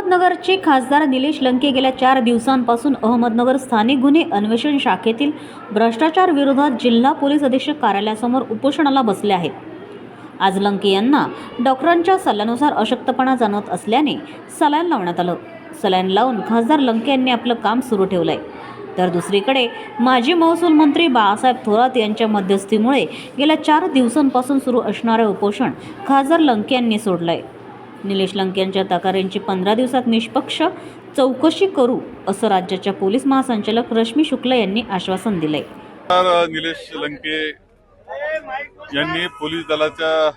अहमदनगरचे खासदार निलेश लंके गेल्या चार दिवसांपासून अहमदनगर स्थानिक गुन्हे अन्वेषण शाखेतील भ्रष्टाचार विरोधात जिल्हा पोलीस अधीक्षक कार्यालयासमोर उपोषणाला बसले आहेत. आज लंके यांना डॉक्टरांच्या सल्ल्यानुसार अशक्तपणा जाणवत असल्याने सलाईन लावण्यात आलं. सलाईन लावून खासदार लंके यांनी आपलं काम सुरू ठेवलं आहे तर दुसरीकडे माजी महसूल मंत्री बाळासाहेब थोरात यांच्या मध्यस्थीमुळे गेल्या चार दिवसांपासून सुरू असणारे उपोषण खासदार लंके यांनी सोडलं आहे निलेश लंके यांच्या तक्रारींची पंधरा दिवसात निष्पक्ष चौकशी करू असं राज्याच्या पोलीस महासंचालक रश्मी शुक्ला यांनी आश्वासन दिलंय. तर निलेश लंके यांनी पोलीस दलाच्या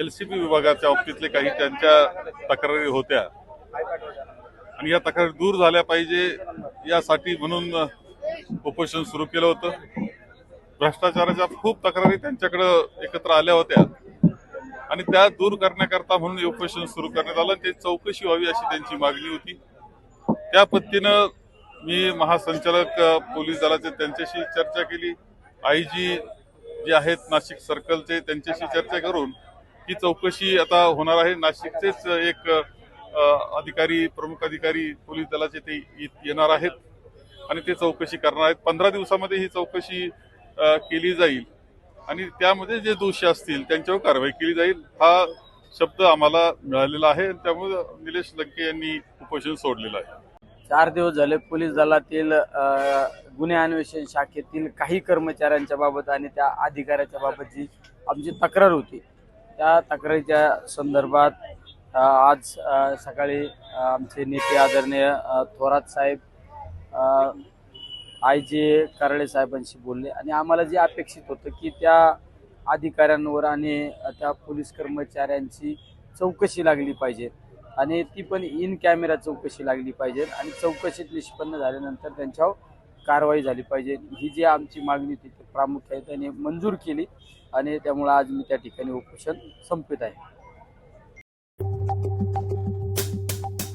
एल सी पी विभागाच्या बाबतीतले काही त्यांच्या तक्रारी होत्या. आणि या तक्रारी दूर झाल्या पाहिजे यासाठी म्हणून उपोषण सुरू केलं होतं. भ्रष्टाचाराच्या खूप तक्रारी त्यांच्याकडं एकत्र आल्या होत्या. आणि त्या दूर करण्याकरता म्हणून हे उपोषण सुरू करण्यात आलं. ते चौकशी व्हावी अशी त्यांची मागणी होती. त्या पद्धतीनं मी महासंचालक पोलीस दलाचे त्यांच्याशी चर्चा केली. आय जी जे आहेत नाशिक सर्कलचे त्यांच्याशी चर्चा करून ही चौकशी आता होणार आहे. नाशिकचेच एक अधिकारी प्रमुख अधिकारी पोलीस दलाचे ते येणार आहेत आणि ते चौकशी करणार आहेत. पंधरा दिवसामध्ये ही चौकशी केली जाईल. आणि त्यामध्ये जे दोषी असतील त्यांच्यावर कारवाई केली जाईल हा शब्द आम्हाला मिळालेला आहे. आणि त्यामुळे निलेश लंके यांनी उपोषण सोडलेलं आहे. चार दिवस झाले पोलीस दलातील गुन्हे अन्वेषण शाखेतील काही कर्मचाऱ्यांच्या बाबत आणि त्या अधिकाऱ्याच्या बाबत जी आमची तक्रार होती त्या तक्रारीच्या संदर्भात आज सकाळी आमचे नेते आदरणीय थोरात साहेब आय जे कराळे साहेबांशी बोलले आणि आम्हाला जे अपेक्षित होतं की त्या अधिकाऱ्यांवर आणि त्या पोलीस कर्मचाऱ्यांची चौकशी लागली पाहिजे आणि ती पण इन कॅमेरा चौकशी लागली पाहिजे आणि चौकशीत निष्पन्न झाल्यानंतर त्यांच्यावर कारवाई झाली पाहिजे. ही जी आमची मागणी होती ती प्रामुख्याने त्यांनी मंजूर केली आणि त्यामुळे आज मी त्या ठिकाणी उपोषण संपत आहे.